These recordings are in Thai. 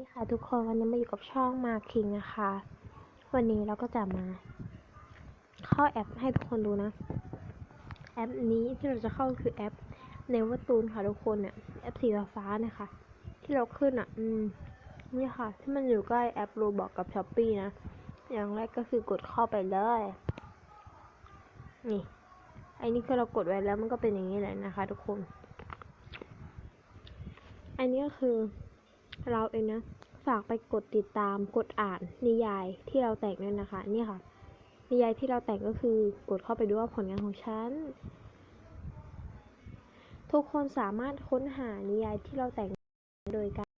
ดีค่ะทุกคนวันนี้มาอยู่กับช่องมาคิงนะคะ วันนี้เราก็จะมา เข้าแอปให้ทุกคนดูนะ แอปนี้ที่เราจะเข้าคือแอปเนวตูนค่ะทุกคนเนี่ยแอปสีฟ้านะคะ ที่เราขึ้นอะ อืมนี่ค่ะ ที่มันอยู่ใกล้แอปโรบอกกับช้อปปี้นะ อย่างแรกก็คือกดเข้าไปเลย นี่ไอ้นี่คือเรากดไว้แล้วมันก็เป็นอย่างนี้แหละนะคะ ทุกคน อันนี้ก็คือ เราเองนะ ฝากไปกดติดตามกดอ่านนิยายที่เราแต่งด้วยนะคะ นี่ค่ะ นิยายที่เราแต่งก็คือกดเข้าไปดูว่าผลงานของฉัน ทุกคนสามารถค้นหานิยายที่เราแต่งโดยการ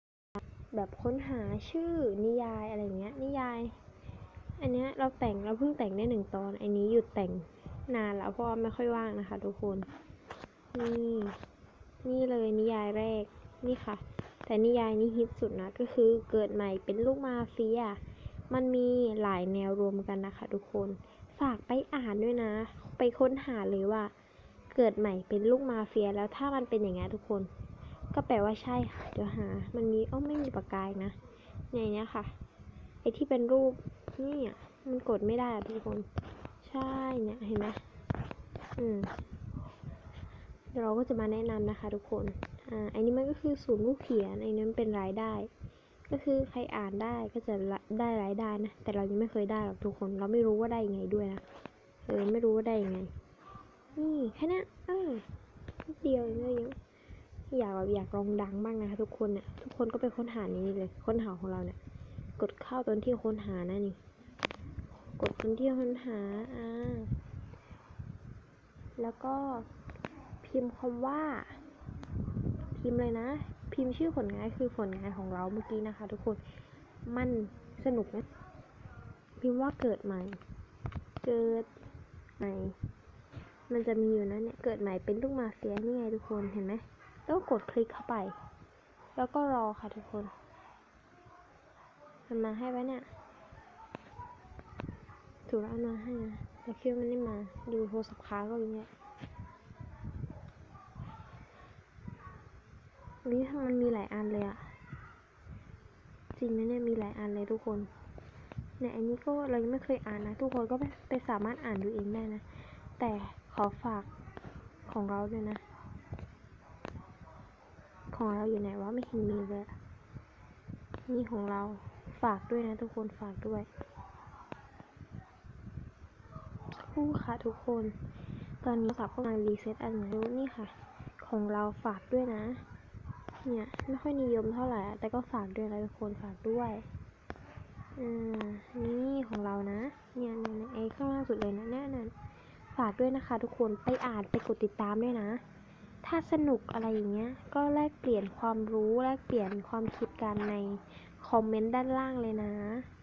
แบบค้นหาชื่อนิยายอะไรเงี้ย นิยาย อันเนี้ยเราแต่งเราเพิ่งแต่งได้หนึ่งตอน อันนี้หยุดแต่งนานแล้วเพราะว่าไม่ค่อยว่างนะคะ ทุกคน นี่ นี่เลยนิยายแรก นี่ค่ะ แต่นิยายนี้ฮิตสุดนะก็คือเกิดใหม่เป็นลูกมาเฟีย มันมีหลายแนวรวมกันนะคะทุกคน ฝากไปอ่านด้วยนะ ไปค้นหาเลยว่า เกิดใหม่เป็นลูกมาเฟียแล้วถ้ามันเป็นอย่างนี้ทุกคน ก็แปลว่าใช่ค่ะเดี๋ยวหา มันมีอ้อไม่มีปากกายนะในนี้ค่ะ ไอที่เป็นรูปนี่อะมันกดไม่ได้อะทุกคน ใช่เนี่ยเห็นไหมอืมเดี๋ยวเราก็จะมาแนะนำนะคะทุกคน อ่าอันนี้มันก็คือศูนย์ผู้เขียนอันนี้มันเป็นรายได้ ก็คือใครอ่านได้ก็จะได้รายได้นะ แต่เรายังไม่เคยได้หรอกทุกคน เราไม่รู้ว่าได้ยังไงด้วยนะ เออ ไม่รู้ว่าได้ยังไง นี่แค่นี้ยเออเดียวเองเลยยังอยากแบบอยากลองดังบ้างนะคะทุกคนเนี่ยทุกคนก็ไปค้นหานี้เลย ค้นหาของเราเนี่ย กดเข้าตอนที่ค้นหานะนี่ กดตอนที่ค้นหาอ่าแล้วก็พิมพ์คำว่า พิมพ์เลยนะ พิมพ์ชื่อผลงานคือผลงานของเราเมื่อกี้นะคะ ทุกคน มันสนุกนะ พิมพ์ว่าเกิดใหม่ เกิดใหม่ มันจะมีอยู่นะเนี่ย เกิดใหม่เป็นลูกมาเฟียนี่ไงทุกคน เห็นไหมแล้วก็กดคลิกเข้าไป แล้วก็รอค่ะทุกคน มันมาให้ไว้เนี่ยถูกแล้วมาให้นะแต่คิดว่ามันไม่มา ดูโทรศัพท์ค้างก็อย่างเงี้ย นี่มันมีหลายอันเลยอะจริงนะเนี่ยมีหลายอันเลยทุกคนเนี่ยอันนี้ก็เรายังไม่เคยอ่านนะ ทุกคนก็ไปไปสามารถอ่านดูเองได้นะ แต่ขอฝากของเราด้วยนะ ของเราอยู่ไหนวะไม่เห็นมีเลยนี่ของเราฝากด้วยนะทุกคนฝากด้วยคู่ค่ะทุกคน ตอนนี้ฝากเข้ามารีเซ็ตอันใหม่นี่ค่ะ ของเราฝากด้วยนะ เนี่ยไม่ค่อยนิยมเท่าไหร่ แต่ก็ฝากด้วยนะทุกคนฝากด้วยอ่านี่ของเรานะ เนี่ยเนี่ยไอ้ข้างล่างสุดเลยนะเนี่ยนั่นฝากด้วยนะคะ ทุกคนไปอ่านไปกดติดตามด้วยนะ ถ้าสนุกอะไรอย่างเงี้ย ก็แลกเปลี่ยนความรู้แลกเปลี่ยนความคิดกันในคอมเมนต์ด้านล่างเลยนะ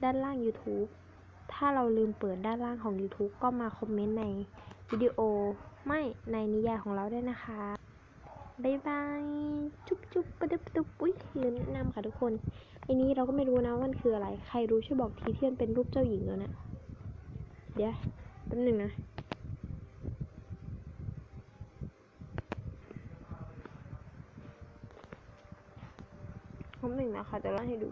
ด้านล่าง YouTube ถ้าเราลืมเปิดด้านล่างของ YouTube ก็มาคอมเมนต์ในวิดีโอไม่ในนิยายของเราได้นะคะ บายบาย จุ๊บจุ๊บปะดึบดุบอุ้ยลืมแนะนำค่ะทุกคนไอ้นี้เราก็ไม่รู้นะว่ามันคืออะไร ใครรู้ช่วยบอกทีที่มันเป็นรูปเจ้าหญิงแล้วนะเดี๋ยวแป๊บหนึงนะแป๊บหนึ่งนะคะจะเล่าให้ดู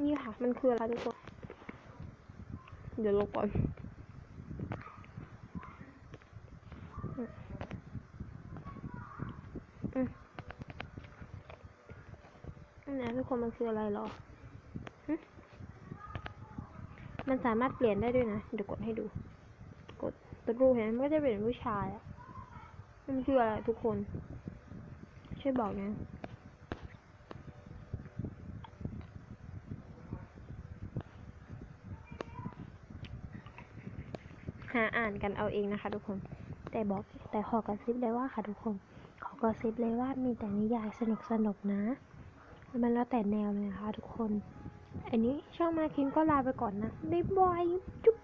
นี่ค่ะ มันคืออะไรทุกคน เดี๋ยวลงก่อน นะทุกคนมันคืออะไรหรอ มันสามารถเปลี่ยนได้ด้วยนะ เดี๋ยวกดให้ดู กดตัวรูเห็นมันก็จะเป็นผู้ชายอะมันคืออะไรทุกคน ช่วยบอกนะหาอ่านกันเอาเองนะคะทุกคน แต่บอกแต่ขอกระซิบเลยว่าค่ะทุกคน ขอกระซิบเลยว่ามีแต่นิยายสนุกสนุกนะ มันแล้วแต่แนวเลยนะคะทุกคน อันนี้ช่องมาคินก็ลาไปก่อนนะ บ๊ายบาย จุ๊บจุ๊บ